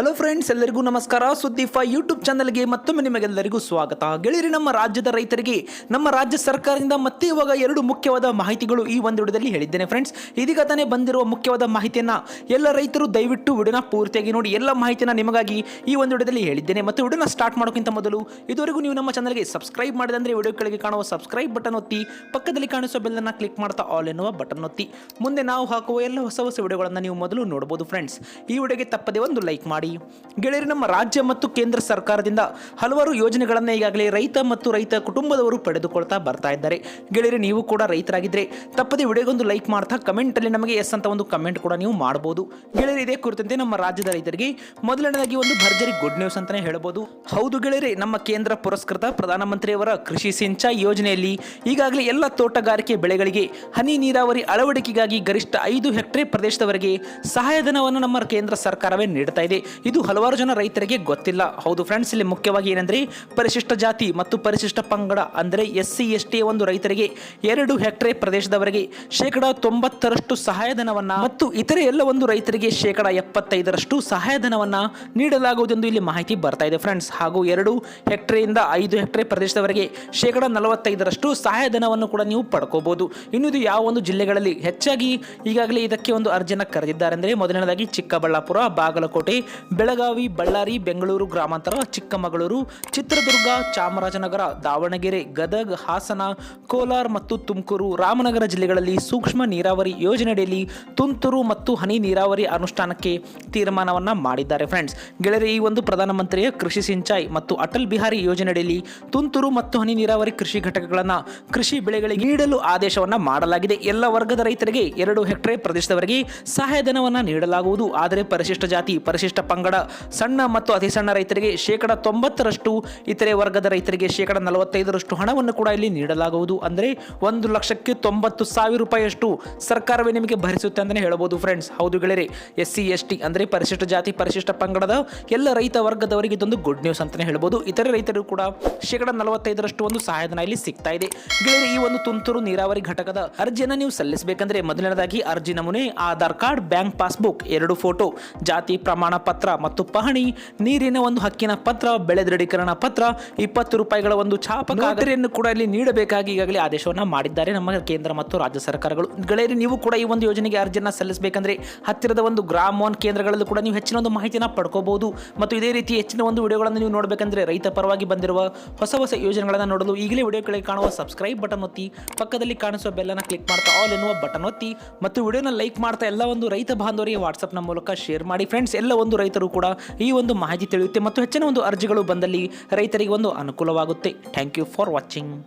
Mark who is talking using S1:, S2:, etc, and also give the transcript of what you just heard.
S1: Hello friends ಎಲ್ಲರಿಗೂ ನಮಸ್ಕಾರ. ಸುದ್ದಿಫಾ YouTube ಚಾನಲ್ಗೆ ಮತ್ತೊಮ್ಮೆ ನಿಮಗೆಲ್ಲರಿಗೂ ಸ್ವಾಗತ. ಗೆಳೆಯರಿ, ನಮ್ಮ ರಾಜ್ಯದ ರೈತರಿಗೆ, ನಮ್ಮ ರಾಜ್ಯ ಸರ್ಕಾರದಿಂದ ಮತ್ತೆ ಇವಾಗ ಎರಡು ಮುಖ್ಯವಾದ ಮಾಹಿತಿಗಳು ಈ ಒಂದು ವಿಡಿಯೋದಲ್ಲಿ ಹೇಳಿದ್ದೇನೆ ಫ್ರೆಂಡ್ಸ್ ಇದೀಗ ತಾನೇ ಬಂದಿರುವ ಮುಖ್ಯವಾದ ಮಾಹಿತಿಯನ್ನ ಎಲ್ಲ ರೈತರು ದಯವಿಟ್ಟು ವಿಡಿಯೋನ ಪೂರ್ತಿಯಾಗಿ ನೋಡಿ. ಎಲ್ಲ ಮಾಹಿತಿಯನ್ನು ನಿಮಗಾಗಿ ಈ ಒಂದು ವಿಡಿಯೋದಲ್ಲಿ ಹೇಳಿದ್ದೇನೆ. ಮತ್ತು ವಿಡಿಯೋನ ಸ್ಟಾರ್ಟ್ ಮಾಡೋಕ್ಕಿಂತ ಮೊದಲು ಇದುವರೆಗೂ ನೀವು ನಮ್ಮ ಚಾನಲ್ಗೆ ಸಬ್ಸ್ಕ್ರೈಬ್ ಮಾಡಿದಂದರೆ ವಿಡಿಯೋ ಕೆಳಗೆ ಕಾಣುವ ಸಬ್ಸ್ಕ್ರೈಬ್ ಬಟನ್ ಒತ್ತಿ, ಪಕ್ಕದಲ್ಲಿ ಕಾಣಿಸುವ ಬೆಲ್ಲನ್ನು ಕ್ಲಿಕ್ ಮಾಡ್ತಾ ಆಲ್ ಎನ್ನುವ ಬಟನ್ ಒತ್ತಿ. ಮುಂದೆ ನಾವು ಹಾಕುವ ಎಲ್ಲ ಹೊಸ ಹೊಸ ವಿಡಿಯೋಗಳನ್ನು ನೀವು ಮೊದಲು ನೋಡಬಹುದು ಫ್ರೆಂಡ್ಸ್ ಈ ವಿಡಿಯೋಗೆ ತಪ್ಪದೆ ಒಂದು ಲೈಕ್ ಮಾಡಿ. ಗೆಳೆಯರು ನಮ್ಮ ರಾಜ್ಯ ಮತ್ತು ಕೇಂದ್ರ ಸರ್ಕಾರದಿಂದ ಹಲವಾರು ಯೋಜನೆಗಳನ್ನು ಈಗಾಗಲೇ ರೈತ ಮತ್ತು ರೈತ ಕುಟುಂಬದವರು ಪಡೆದುಕೊಳ್ತಾ ಬರ್ತಾ ಇದ್ದಾರೆ. ಗೆಳೆಯರು, ನೀವು ಕೂಡ ರೈತರಾಗಿದ್ದರೆ ತಪ್ಪದೆ ವಿಡಿಯೋಗೊಂದು ಲೈಕ್ ಮಾಡ್ತಾ ಕಮೆಂಟಲ್ಲಿ ನಮಗೆ ಎಸ್ ಅಂತ ಒಂದು ಕಮೆಂಟ್ ಕೂಡ ನೀವು ಮಾಡ್ಬೋದು. ಗೆಳೆಯರು, ಇದೇ ಕುರಿತಂತೆ ನಮ್ಮ ರಾಜ್ಯದ ರೈತರಿಗೆ ಮೊದಲನೇದಾಗಿ ಒಂದು ಭರ್ಜರಿ ಗುಡ್ ನ್ಯೂಸ್ ಅಂತಲೇ ಹೇಳ್ಬೋದು. ಹೌದು ಗೆಳೆಯರೆ, ನಮ್ಮ ಕೇಂದ್ರ ಪುರಸ್ಕೃತ ಪ್ರಧಾನಮಂತ್ರಿಯವರ ಕೃಷಿ ಸಿಂಚಾಯಿ ಯೋಜನೆಯಲ್ಲಿ ಈಗಾಗಲೇ ಎಲ್ಲ ತೋಟಗಾರಿಕೆ ಬೆಳೆಗಳಿಗೆ ಹನಿ ನೀರಾವರಿ ಅಳವಡಿಕೆಗಾಗಿ ಗರಿಷ್ಠ ಐದು ಹೆಕ್ಟೇರ್ ಪ್ರದೇಶದವರೆಗೆ ಸಹಾಯಧನವನ್ನು ನಮ್ಮ ಕೇಂದ್ರ ಸರ್ಕಾರವೇ ನೀಡ್ತಾ ಇದೆ. ಇದು ಹಲವಾರು ಜನ ರೈತರಿಗೆ ಗೊತ್ತಿಲ್ಲ. ಹೌದು ಫ್ರೆಂಡ್ಸ್ ಇಲ್ಲಿ ಮುಖ್ಯವಾಗಿ ಏನಂದ್ರೆ ಪರಿಶಿಷ್ಟ ಜಾತಿ ಮತ್ತು ಪರಿಶಿಷ್ಟ ಪಂಗಡ, ಅಂದರೆ ಎಸ್ ಸಿ ಎಸ್ ಟಿ ಒಂದು ರೈತರಿಗೆ ಎರಡು ಹೆಕ್ಟೇರ್ ಪ್ರದೇಶದವರೆಗೆ ಶೇಕಡ ತೊಂಬತ್ತರಷ್ಟು ಸಹಾಯಧನವನ್ನ ಮತ್ತು ಇತರೆ ಎಲ್ಲ ಒಂದು ರೈತರಿಗೆ ಶೇಕಡ ಎಪ್ಪತ್ತೈದರಷ್ಟು ಸಹಾಯಧನವನ್ನ ನೀಡಲಾಗುವುದೆಂದು ಇಲ್ಲಿ ಮಾಹಿತಿ ಬರ್ತಾ ಇದೆ ಫ್ರೆಂಡ್ಸ್ ಹಾಗೂ ಎರಡು ಹೆಕ್ಟ್ರೆಯಿಂದ ಐದು ಹೆಕ್ಟೇರ್ ಪ್ರದೇಶದವರೆಗೆ ಶೇಕಡ ನಲವತ್ತೈದರಷ್ಟು ಸಹಾಯಧನವನ್ನು ಕೂಡ ನೀವು ಪಡ್ಕೋಬಹುದು ಇನ್ನು ಇದು ಯಾವ ಒಂದು ಜಿಲ್ಲೆಗಳಲ್ಲಿ ಹೆಚ್ಚಾಗಿ ಈಗಾಗಲೇ ಇದಕ್ಕೆ ಒಂದು ಅರ್ಜಿಯನ್ನು ಕರೆದಿದ್ದಾರೆ. ಅಂದರೆ ಮೊದಲನೇದಾಗಿ ಚಿಕ್ಕಬಳ್ಳಾಪುರ, ಬಾಗಲಕೋಟೆ ಬೆಳಗಾವಿ, ಬಳ್ಳಾರಿ, ಬೆಂಗಳೂರು ಗ್ರಾಮಾಂತರ, ಚಿಕ್ಕಮಗಳೂರು, ಚಿತ್ರದುರ್ಗ, ಚಾಮರಾಜನಗರ, ದಾವಣಗೆರೆ, ಗದಗ, ಹಾಸನ, ಕೋಲಾರ ಮತ್ತು ತುಮಕೂರು, ರಾಮನಗರ ಜಿಲ್ಲೆಗಳಲ್ಲಿ ಸೂಕ್ಷ್ಮ ನೀರಾವರಿ ಯೋಜನೆಯಡಿಯಲ್ಲಿ ತುಂತುರು ಮತ್ತು ಹನಿ ನೀರಾವರಿ ಅನುಷ್ಠಾನಕ್ಕೆ ತೀರ್ಮಾನವನ್ನು ಮಾಡಿದ್ದಾರೆ ಫ್ರೆಂಡ್ಸ್ ಗೆಳೆಯರೆ, ಈ ಒಂದು ಪ್ರಧಾನಮಂತ್ರಿಯ ಕೃಷಿ ಸಿಂಚಾಯಿ ಮತ್ತು ಅಟಲ್ ಬಿಹಾರಿ ಯೋಜನೆಯಡಿಯಲ್ಲಿ ತುಂತುರು ಮತ್ತು ಹನಿ ನೀರಾವರಿ ಕೃಷಿ ಘಟಕಗಳನ್ನು ಕೃಷಿ ಬೆಳೆಗಳಿಗೆ ನೀಡಲು ಆದೇಶವನ್ನು ಮಾಡಲಾಗಿದೆ. ಎಲ್ಲ ವರ್ಗದ ರೈತರಿಗೆ ಎರಡು ಹೆಕ್ಟೇರ್ ಪ್ರದೇಶದವರೆಗೆ ಸಹಾಯಧನವನ್ನು ನೀಡಲಾಗುವುದು. ಆದರೆ ಪರಿಶಿಷ್ಟ ಜಾತಿ, ಪರಿಶಿಷ್ಟ ಪಂಗಡ ಸಣ್ಣ ಮತ್ತು ಅತಿ ಸಣ್ಣ ರೈತರಿಗೆ ಶೇಕಡ ತೊಂಬತ್ತರಷ್ಟು, ಇತರೆ ವರ್ಗದ ರೈತರಿಗೆ ಶೇಕಡ ನಲವತ್ತೈದರಷ್ಟು ಹಣವನ್ನು ಕೂಡ ಇಲ್ಲಿ ನೀಡಲಾಗುವುದು. ಅಂದರೆ ಒಂದು ಲಕ್ಷಕ್ಕೆ ತೊಂಬತ್ತು ಸಾವಿರ ರೂಪಾಯಿಯಷ್ಟು ಸರ್ಕಾರವೇ ನಿಮಗೆ ಭರಿಸುತ್ತೆ ಅಂತಲೇ ಹೇಳಬಹುದು ಫ್ರೆಂಡ್ಸ್ ಹೌದು ಗೆಳೆಯರೆ ಎಸ್ ಸಿ ಎಸ್ ಟಿ ಅಂದರೆ ಪರಿಶಿಷ್ಟ ಜಾತಿ, ಪರಿಶಿಷ್ಟ ಪಂಗಡದ ಎಲ್ಲ ರೈತ ವರ್ಗದವರಿಗೆ ಇದೊಂದು ಗುಡ್ ನ್ಯೂಸ್ ಅಂತಲೇ ಹೇಳಬಹುದು ಇತರೆ ರೈತರು ಕೂಡ ಶೇಕಡ ನಲವತ್ತೈದರಷ್ಟು ಒಂದು ಸಹಾಯಧನ ಇಲ್ಲಿ ಸಿಗ್ತಾ ಇದೆ. ಗೆಳೆಯರೆ, ಈ ಒಂದು ತುಂತುರು ನೀರಾವರಿ ಘಟಕದ ಅರ್ಜಿಯನ್ನು ನೀವು ಸಲ್ಲಿಸಬೇಕಂದ್ರೆ ಮೊದಲನೇದಾಗಿ ಅರ್ಜಿ ನಮೂನೆ, ಆಧಾರ್ ಕಾರ್ಡ್, ಬ್ಯಾಂಕ್ ಪಾಸ್ಬುಕ್ ಎರಡು ಫೋಟೋ ಜಾತಿ ಪ್ರಮಾಣ ಪತ್ರ ಮತ್ತು ಪಹಣಿ, ನೀರಿನ ಒಂದು ಹಕ್ಕಿನ ಪತ್ರ ಬೆಳೆ ದೃಢೀಕರಣ ಪತ್ರ, ಇಪ್ಪತ್ತು ರೂಪಾಯಿಗಳ ಒಂದು ಛಾಪ ಖಾತರಿಯನ್ನು ಕೂಡ ಇಲ್ಲಿ ನೀಡಬೇಕಾಗಿ ಈಗಾಗಲೇ ಆದೇಶವನ್ನ ಮಾಡಿದ್ದಾರೆ. ನಮ್ಮ ಕೇಂದ್ರ ಮತ್ತು ರಾಜ್ಯ ಸರ್ಕಾರಗಳು. ಗೆಳೆಯರಿ, ನೀವು ಕೂಡ ಈ ಒಂದು ಯೋಜನೆಗೆ ಅರ್ಜಿಯನ್ನು ಸಲ್ಲಿಸಬೇಕಂದ್ರೆ ಹತ್ತಿರದ ಒಂದು ಗ್ರಾಮೋನ್ ಕೇಂದ್ರಗಳಲ್ಲೂ ಕೂಡ ನೀವು ಹೆಚ್ಚಿನ ಒಂದು ಮಾಹಿತಿಯನ್ನು ಪಡ್ಕೋಬಹುದು. ಮತ್ತು ಇದೇ ರೀತಿ ಹೆಚ್ಚಿನ ಒಂದು ವಿಡಿಯೋಗಳನ್ನು ನೀವು ನೋಡಬೇಕಂದ್ರೆ ರೈತ ಪರವಾಗಿ ಬಂದಿರುವ ಹೊಸ ಹೊಸ ಯೋಜನೆಗಳನ್ನು ನೋಡಲು ಈಗಲೇ ವಿಡಿಯೋ ಕೆಳಗೆ ಕಾಣುವ ಸಬ್ಸ್ಕ್ರೈಬ್ ಬಟನ್ ಒತ್ತಿ, ಪಕ್ಕದಲ್ಲಿ ಕಾಣಿಸುವ ಬೆಲ್ಲನ್ನು ಕ್ಲಿಕ್ ಮಾಡ್ತಾ ಆಲ್ ಎನ್ನುವ ಬಟನ್ ಒತ್ತಿ, ಮತ್ತು ವಿಡಿಯೋನ ಲೈಕ್ ಮಾಡ್ತಾ ಎಲ್ಲ ಒಂದು ರೈತ ಬಾಂಧವರಿಗೆ ವಾಟ್ಸಪ್ನ ಮೂಲಕ ಶೇರ್ ಮಾಡಿ. ಫ್ರೆಂಡ್ಸ್ ಎಲ್ಲ ಒಂದು ರೈತರು ಕೂಡ ಈ ಒಂದು ಮಾಹಿತಿ ತಿಳಿಯುತ್ತೆ ಮತ್ತು ಹೆಚ್ಚಿನ ಒಂದು ಅರ್ಜಿಗಳು ಬಂದಲ್ಲಿ ರೈತರಿಗೆ ಒಂದು ಅನುಕೂಲವಾಗುತ್ತೆ. Thank you for watching